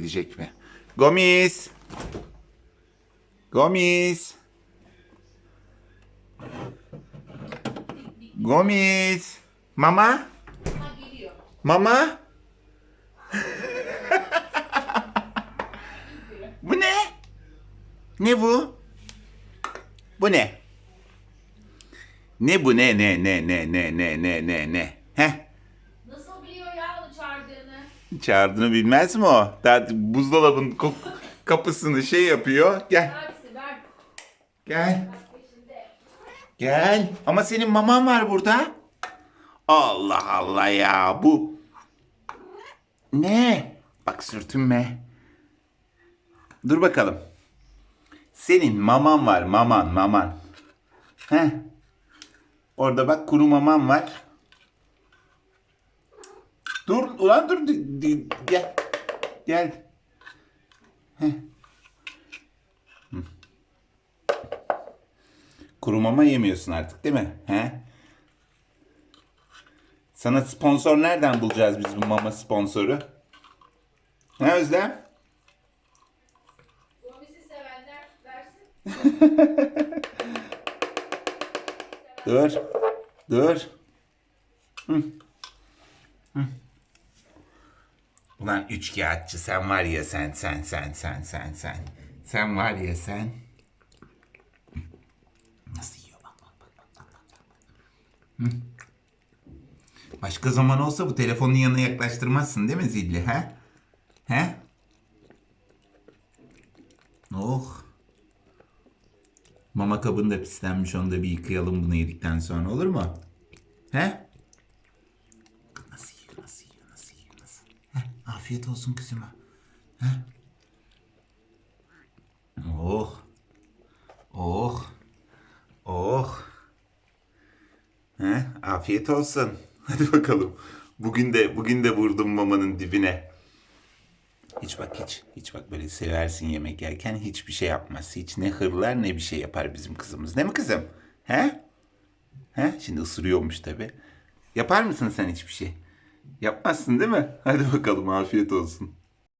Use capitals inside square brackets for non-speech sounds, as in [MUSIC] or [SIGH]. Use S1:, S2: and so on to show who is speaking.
S1: Edecek mi? Gomis. Gomis. Gomis. Mama. Mama. [LAUGHS] bu ne? Ne bu? Bu ne? Ne bu ne ne ne ne ne ne ne ne ne? Heh.
S2: Nasıl biliyor ya onu çağırdığını?
S1: Bilmez mi o? Daha buzdolabının ko- kapısını şey yapıyor. Gel. Gel. Gel. Ama senin maman var burada. Allah Allah ya bu. Ne? Bak sürtünme. Dur bakalım. Senin maman var maman maman. Heh. Orada bak kuru maman var. Dur ulan dur. di- Gel. Gel. Heh. Kuru mama yemiyorsun artık değil mi? He? Sana sponsor nereden bulacağız biz bu mama sponsoru? Ne Özlem?
S2: Gomisi sevenler versin.
S1: Dur. Dur. Hı. Hı. Ulan üç kağıtçı sen var ya sen sen sen sen sen sen. Sen var ya sen. Nasıl yiyor bak bak bak bak bak bak. Başka zaman olsa bu telefonun yanına yaklaştırmazsın değil mi Zilli he? He? Oh. Mama kabın da pislenmiş onu da bir yıkayalım bunu yedikten sonra olur mu? He? Nasıl yiyor nasıl yiyor nasıl yiyor nasıl? Heh, afiyet olsun kızıma. He? Oh. Oh. Oh. He? Afiyet olsun. [LAUGHS] Hadi bakalım. Bugün de bugün de vurdum mamanın dibine. Hiç bak hiç. Hiç bak böyle seversin yemek yerken hiçbir şey yapmaz. Hiç ne hırlar ne bir şey yapar bizim kızımız. Değil mi kızım? He? He? Şimdi ısırıyormuş tabi. Yapar mısın sen hiçbir şey? Yapmazsın değil mi? Hadi bakalım afiyet olsun.